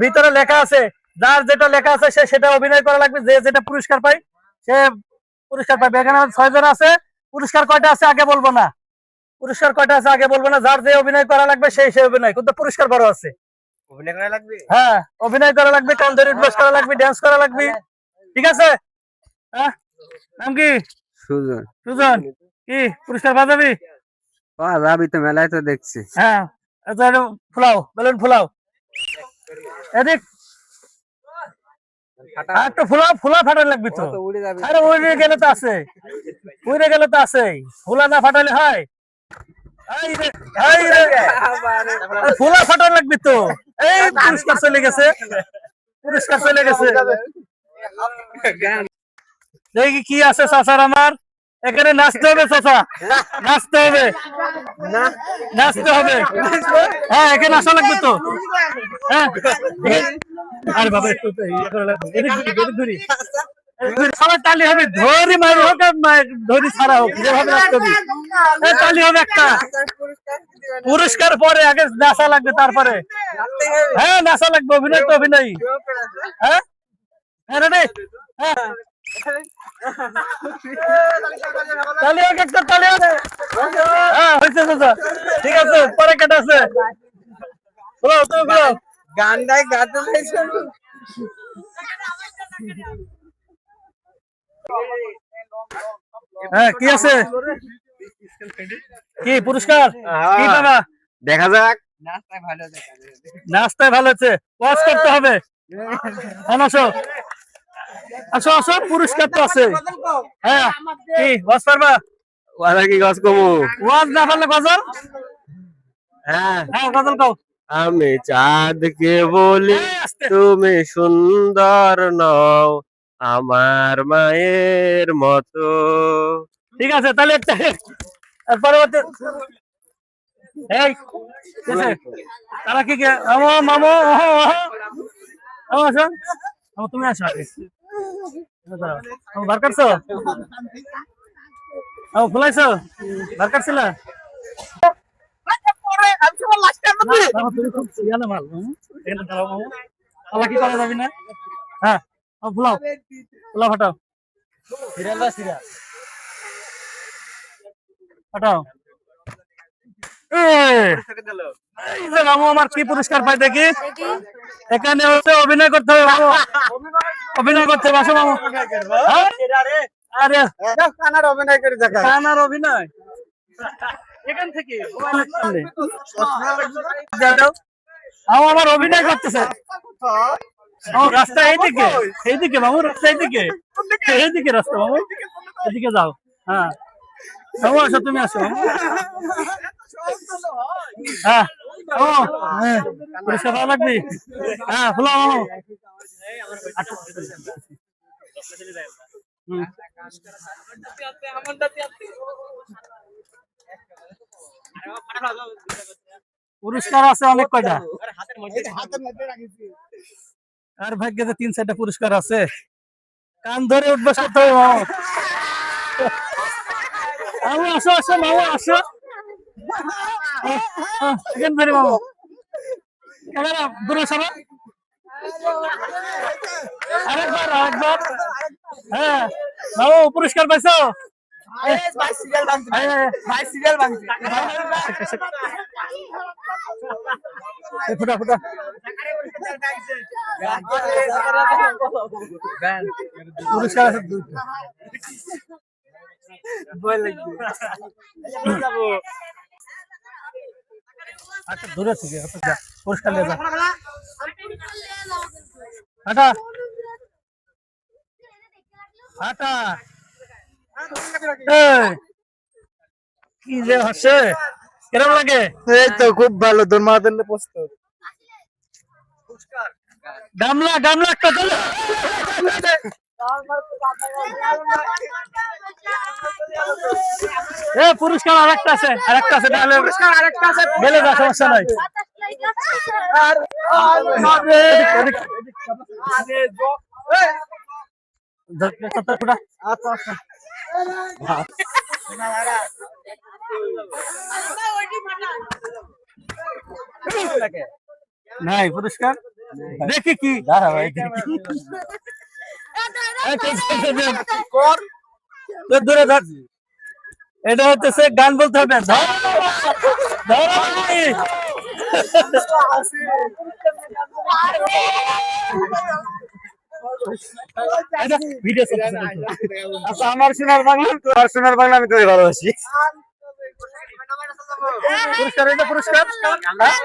ভিতরে লেখা আছে, যার যেটা লেখা আছে সে সেটা অভিনয় করা লাগবে, যে যেটা পুরস্কার পায়, সে পুরস্কার পাবে। এখানে ছয়জন আছে। পুরস্কার কয়টা আছে আগে বলব না। পুরস্কার কয়টা আছে আগে বলব না। যার যে অভিনয় করা লাগবে, সেই সে অভিনয়। কিন্তু পুরস্কার বড় আছে। অভিনয় করা লাগবে? হ্যাঁ অভিনয় করা লাগবে কান ধরে উঠবাস করা লাগবে ডান্স করা লাগবে। ঠিক আছে? হ্যাঁ? নাম কি? সুজন। সুজন। কি পুরস্কার যাবি? তো মেলায় তো দেখছি। হ্যাঁ আচ্ছা ফুলাও বেলুন ফুলাও। এদিক। আর তো ফুলা ফুলা ফাটানো লাগবে তো। আরে উড়ে গেলে তো আছে। উড়ে গেলে তো আছে ফুলা না ফাটালে হয়। ফুলা ফাটানো লাগবে তো। এই পুরস্কার চলে গেছে। পুরস্কার চলে গেছে। দেখি কি আছে চাচার আমার। এখানে নাচতে হবে চাচা। নাচতে হবে। নাচতে হবে। হ্যাঁ এখানে আসা লাগবে তো। হ্যাঁ। আরে বাবা, একটু হবে, ধরি হোক ধরি ছাড়া হোক হবে একটা। পুরস্কার পরে আগে নাচা লাগবে, তারপরে। হ্যাঁ নাচা লাগবে, অভিনয় তো অভিনয়। হ্যাঁ? হ্যাঁ হ্যাঁ। হোক একটা হ্যাঁ ঠিক আছে, পরে বলো গানটাই গাতে হ্যাঁ কি আছে? কি পুরস্কার? কি পাবা দেখা যাক। নাস্তায় ভালো ওয়াজ করতে হবে। হ্যাঁ, আসো আসো। আসো পুরস্কার তো আছে। হ্যাঁ কি ওয়াজ পারবা কি গাছ কমু ওয়াজ না পারলে গজল? হ্যাঁ। হ্যাঁ গজল কও। আমি চাঁদকে বলি এই, তুমি সুন্দর নও। আমার মায়ের মতো। ঠিক আছে, তাহলে পরবর্তী তারা কি মামো মামো আসো। তুমি আসো বার করছ মামো ফুলাইছো? বার করছিল তুমি খুব ইয়ালে মাল মামো। দাঁড়াও কি করা যাবি না? হ্যাঁ। ফুলাও ফুলাও ফাটাও। সিরিয়াল বা সিরিয়াল? ফাটাও। এই, এই যে মামু আমার কি পুরস্কার পাই দেখি? এখানে হচ্ছে অভিনয় করতে হবে অভিনয় করতে হবে আসো মামু হ্যাঁ? আরে কানার অভিনয় করে দেখা। কানার অভিনয়? এখান থেকে। আমার অভিনয় করতেছে। রাস্তা এইদিকে এইদিকে মামু রাস্তা এইদিকে। এইদিকে রাস্তা মামু। এদিকে যাও। হ্যাঁ। মামু আসো তুমি আসো। হ্যাঁ ও হ্যাঁ পুরস্কার ভালো লাগবে? হ্যাঁ মামু। হুম। পুরস্কার আছে অনেক কয়টা? আর ভাগ্যে যে তিন চারটা পুরস্কার আছে। কান ধরে উঠবে হবে মামু, আসো আসো, মামু, আসো। এখান ধরে মামু। ক্যামেরা দূরে সরো। আরেকবার আরেকবার। হ্যাঁ মামু, পুরস্কার পাইছো? এই, এই, এই, ফুটা ফুটা পুরস্কার আছে দুইটা আচ্ছা দূরে থেকে আচ্ছা পুরস্কার নিয়ে যা হাঁটা হাঁটা কি যে হাসে কিরম লাগে এই তো খুব ভালো তোর মা জন্য প্রস্তুত গামলা গামলা একটা চলো এ পুরস্কার আরেকটা আছে আরেকটা আছে তাহলে পুরস্কার আরেকটা আছে বেলে যা সমস্যা নাই। আচ্ছা আচ্ছা নাই পুরস্কার? দেখি কি। দূরে থাক। এটা হচ্ছে গান বলতে হবে। ধরো, আচ্ছা আমার সোনার বাংলা তোমার সোনার বাংলা আমি তোকে ভালোবাসি। পুরস্কার এটা পুরস্কার। হ্যাঁ?